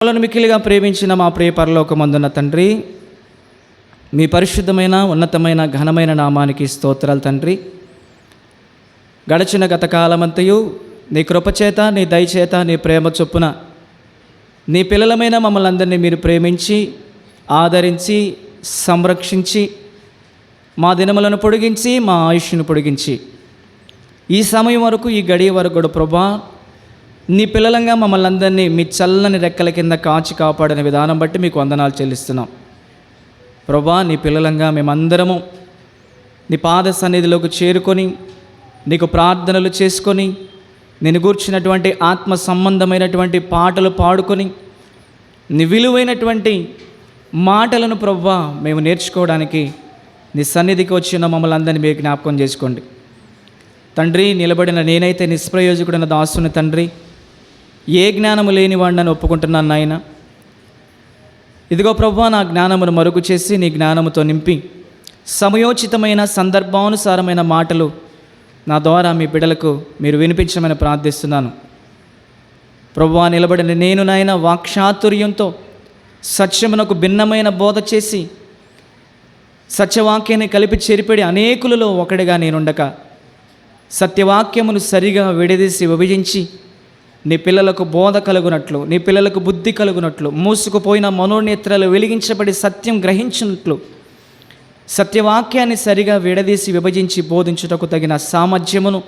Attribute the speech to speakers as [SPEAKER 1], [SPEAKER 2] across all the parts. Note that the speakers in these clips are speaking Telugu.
[SPEAKER 1] మమ్మల్ని మిక్కిలిగా ప్రేమించిన మా ప్రియ పరలోకమందున్న తండ్రి మీ పరిశుద్ధమైన ఉన్నతమైన ఘనమైన నామానికి స్తోత్రాలు తండ్రి. గడిచిన గత కాలమంతయు నీ కృపచేత నీ దయచేత నీ ప్రేమ చొప్పున నీ పిల్లలమైన మమ్మల్ని అందరినీ మీరు ప్రేమించి ఆదరించి సంరక్షించి మా దినములను పొడిగించి మా ఆయుష్ను పొడిగించి ఈ సమయం వరకు ఈ గడియ వరకు కూడా ప్రభా నీ పిల్లలంగా మమ్మల్ని అందరినీ మీ చల్లని రెక్కల కింద కాచి కాపాడిన విధానం బట్టి మీకు వందనాలు చెల్లిస్తున్నాం. ప్రభా నీ పిల్లలంగా మేమందరము నీ పాద సన్నిధిలోకి చేరుకొని నీకు ప్రార్థనలు చేసుకొని నేను కూర్చున్నటువంటి ఆత్మ సంబంధమైనటువంటి పాటలు పాడుకొని నీ విలువైనటువంటి మాటలను ప్రవ్వా మేము నేర్చుకోవడానికి నీ సన్నిధికి వచ్చిన మమ్మల్ని అందరినీ మీరు జ్ఞాపకం చేసుకోండి. తండ్రి నిలబడిన నేనైతే నిష్ప్రయోజకుడైన దాసుని తండ్రి ఏ జ్ఞానము లేనివాడిని ఒప్పుకుంటున్నాను నాయన? ఇదిగో ప్రభు నా జ్ఞానమును మరుగు చేసి నీ జ్ఞానముతో నింపి సమయోచితమైన సందర్భానుసారమైన మాటలు నా ద్వారా మీ బిడ్డలకు మీరు వినిపించమని ప్రార్థిస్తున్నాను. ప్రభువా నిలబడిన నేను నాయన వాక్షాతుర్యంతో సత్యమునకు భిన్నమైన బోధ చేసి సత్యవాక్యాన్ని కలిపి చెరిపెడి అనేకులలో ఒకడిగా నేనుండక సత్యవాక్యమును సరిగా విడదీసి విభజించి నీ పిల్లలకు బోధ కలుగునట్లు నీ పిల్లలకు బుద్ధి కలుగునట్లు మూసుకుపోయిన మనోనేత్రాలు వెలిగించబడి సత్యం గ్రహించినట్లు సత్యవాక్యాన్ని సరిగా విడదీసి విభజించి బోధించుటకు తగిన సామర్థ్యమును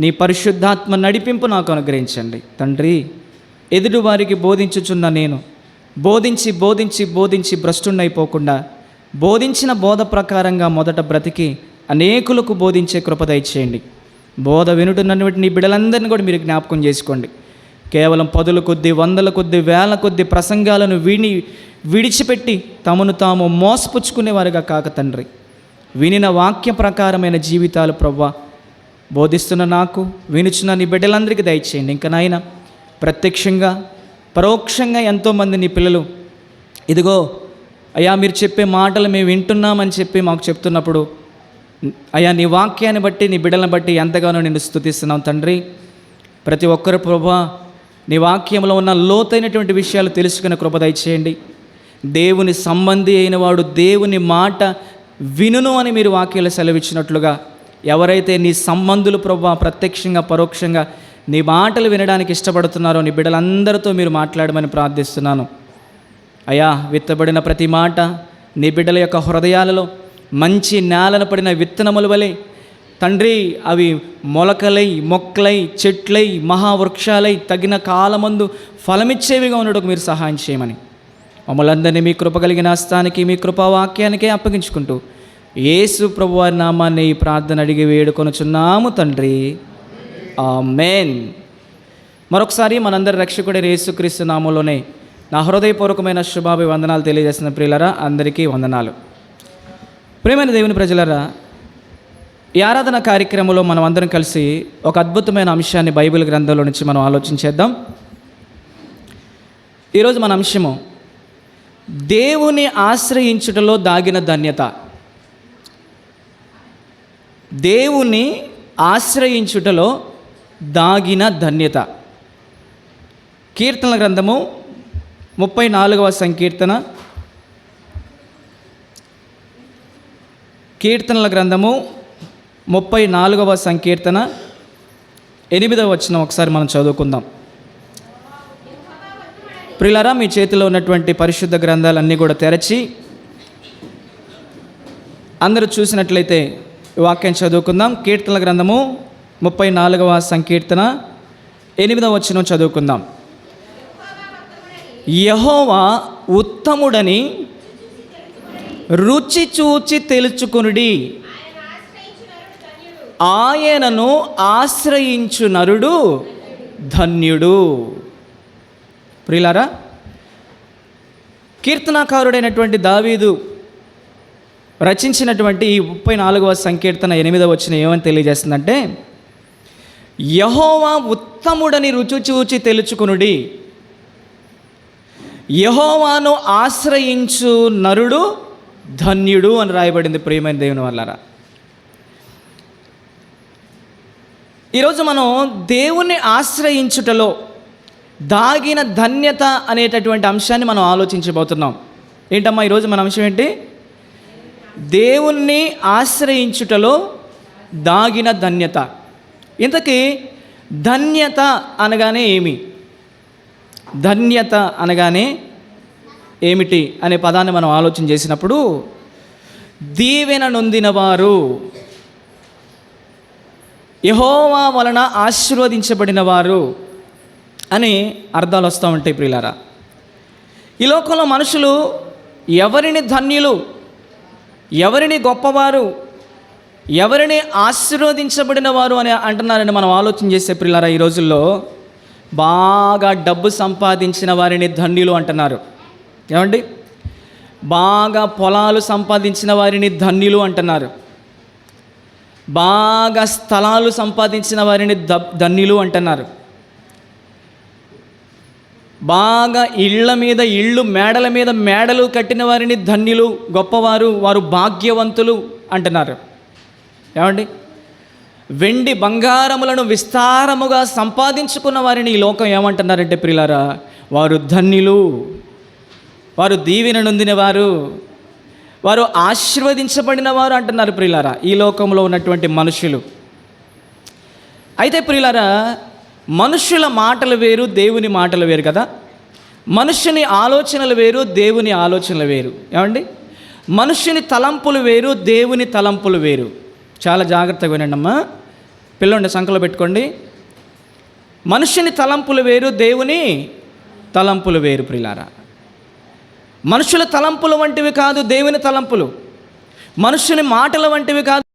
[SPEAKER 1] నీ పరిశుద్ధాత్మ నడిపింపు నాకు అనుగ్రహించండి. తండ్రి ఎదుటివారికి బోధించుచున్న నేను బోధించి బోధించి బోధించి భ్రష్టుండైపోకుండా బోధించిన బోధ ప్రకారంగా మొదట బ్రతికి అనేకులకు బోధించే కృప దయచేయండి. బోధ వినుటున్నటువంటి నీ బిడలందరిని కూడా మీరు జ్ఞాపకం చేసుకోండి. కేవలం పదుల కొద్ది వందల కొద్ది వేల కొద్ది ప్రసంగాలను విని విడిచిపెట్టి తమను తాము మోసపుచ్చుకునేవారుగా కాక తండ్రి. వినిన వాక్య ప్రకారమైన జీవితాలు ప్రవ్వ బోధిస్తున్న నాకు వినుచున్న నీ బిడ్డలందరికీ దయచేయండి. ఇంకా నాయన ప్రత్యక్షంగా పరోక్షంగా ఎంతోమంది నీ పిల్లలు ఇదిగో అయ్యా మీరు చెప్పే మాటలు మేము వింటున్నామని చెప్పి మాకు చెప్తున్నప్పుడు అయ్యా నీ వాక్యాన్ని బట్టి నీ బిడ్డలను బట్టి ఎంతగానో నేను స్థుతిస్తున్నాం తండ్రి. ప్రతి ఒక్కరు ప్రభా నీ వాక్యంలో ఉన్న లోతైనటువంటి విషయాలు తెలుసుకునే కృప దయచేయండి. దేవుని సంబంధి అయిన వాడు దేవుని మాట వినును అని మీరు వాక్యాలు సెలవిచ్చినట్లుగా ఎవరైతే నీ సంబంధులు ప్రభు ప్రత్యక్షంగా పరోక్షంగా నీ మాటలు వినడానికి ఇష్టపడుతున్నారో నీ బిడ్డలందరితో మీరు మాట్లాడమని ప్రార్థిస్తున్నాను. అయా విత్తబడిన ప్రతి మాట నీ బిడ్డల యొక్క హృదయాలలో మంచి నేలను పడిన విత్తనముల వలె తండ్రి అవి మొలకలై మొక్కలై చెట్లై మహావృక్షాలై తగిన కాలమందు ఫలమిచ్చేవిగా ఉండటకు మీరు సహాయం చేయమని. మమ్మల్ని అందరినీ మీ కృప కలిగిన హస్తానికి మీ కృపావాక్యానికే అప్పగించుకుంటూ యేసు ప్రభువారి నామాన్ని ఈ ప్రార్థన అడిగి వేడుకొనుచున్నాము తండ్రి. ఆమెన్. మరొకసారి మనందరి రక్షకుడి యేసుక్రీస్తు నామంలోనే నా హృదయపూర్వకమైన శుభాభివందనాలు తెలియజేసిన ప్రియులరా అందరికీ వందనాలు. ప్రేమైన దేవుని ప్రజలరా ఈ ఆరాధన కార్యక్రమంలో మనం అందరం కలిసి ఒక అద్భుతమైన అంశాన్ని బైబిల్ గ్రంథంలో నుంచి మనం ఆలోచించేద్దాం ఈరోజు మన అంశము దేవుని ఆశ్రయించుటలో దాగిన ధన్యత. దేవుని ఆశ్రయించుటలో దాగిన ధన్యత. కీర్తన గ్రంథము ముప్పై నాలుగవ సంకీర్తన. కీర్తనల గ్రంథము ముప్పై నాలుగవ సంకీర్తన ఎనిమిదవ వచ్చిన ఒకసారి మనం చదువుకుందాం. ప్రిలరా మీ చేతిలో ఉన్నటువంటి పరిశుద్ధ గ్రంథాలన్నీ కూడా తెరచి అందరూ చూసినట్లయితే వాక్యం చదువుకుందాం. కీర్తన గ్రంథము ముప్పై నాలుగవ సంకీర్తన ఎనిమిదవ వచ్చిన చదువుకుందాం. యహోవా ఉత్తముడని రుచి చూచి తెలుచుకునుడి ఆయనను ఆశ్రయించు నరుడు ధన్యుడు. ప్రియులారా కీర్తనాకారుడైనటువంటి దావీదు రచించినటువంటి ఈ ముప్పై నాలుగవ సంకీర్తన ఎనిమిదవ వచ్చిన ఏమని తెలియజేస్తుందంటే యహోవా ఉత్తముడని రుచి చూచి యహోవాను ఆశ్రయించు నరుడు ధన్యుడు అని రాయబడింది ప్రియమైన దేవుని వల్లరా ఈరోజు మనం దేవుణ్ణి ఆశ్రయించుటలో దాగిన ధన్యత అనేటటువంటి అంశాన్ని మనం ఆలోచించబోతున్నాం. ఏంటమ్మా ఈరోజు మన అంశం ఏంటి? దేవుణ్ణి ఆశ్రయించుటలో దాగిన ధన్యత. ఇంతకీ ధన్యత అనగానే ఏమి? ధన్యత అనగానే ఏమిటి అనే పదాన్ని మనం ఆలోచన చేసినప్పుడు దీవెన నొందినవారు యహోవా వలన ఆశీర్వదించబడిన వారు అని అర్థాలు వస్తూ ఉంటాయి ప్రియులారా. ఈ లోకంలో మనుషులు ఎవరిని ధన్యులు ఎవరిని గొప్పవారు ఎవరిని ఆశీర్వదించబడిన వారు అని అంటున్నారని మనం ఆలోచన చేసే ప్రియులారా ఈ రోజుల్లో బాగా డబ్బు సంపాదించిన వారిని ధన్యులు అంటున్నారు. ఏమండి? బాగా పొలాలు సంపాదించిన వారిని ధన్యులు అంటున్నారు. బాగా స్థలాలు సంపాదించిన వారిని ద ధన్యులు అంటున్నారు. బాగా ఇళ్ళ మీద ఇళ్ళు మేడల మీద మేడలు కట్టిన వారిని ధన్యులు గొప్పవారు వారు భాగ్యవంతులు అంటున్నారు. ఏమండి? వెండి బంగారములను విస్తారముగా సంపాదించుకున్న వారిని ఈ లోకం ఏమంటున్నారంటే ప్రిలారా వారు ధన్యులు. వారు దీవెన నొందిన వారు ఆశీర్వదించబడిన వారు అంటున్నారు ప్రియులారా ఈ లోకంలో ఉన్నటువంటి మనుషులు. అయితే ప్రియులారా మనుషుల మాటలు వేరు దేవుని మాటలు వేరు కదా? మనుషుని ఆలోచనలు వేరు దేవుని ఆలోచనలు వేరు. ఏమండి? మనుషుని తలంపులు వేరు దేవుని తలంపులు వేరు. చాలా జాగ్రత్తగా వినండమ్మా పిల్లండి సంకలో పెట్టుకోండి. మనుషుని తలంపులు వేరు దేవుని తలంపులు వేరు ప్రిలారా మనుషుల తలంపులు వంటివి కాదు దేవుని తలంపులు. మనుషుని మాటల వంటివి కాదు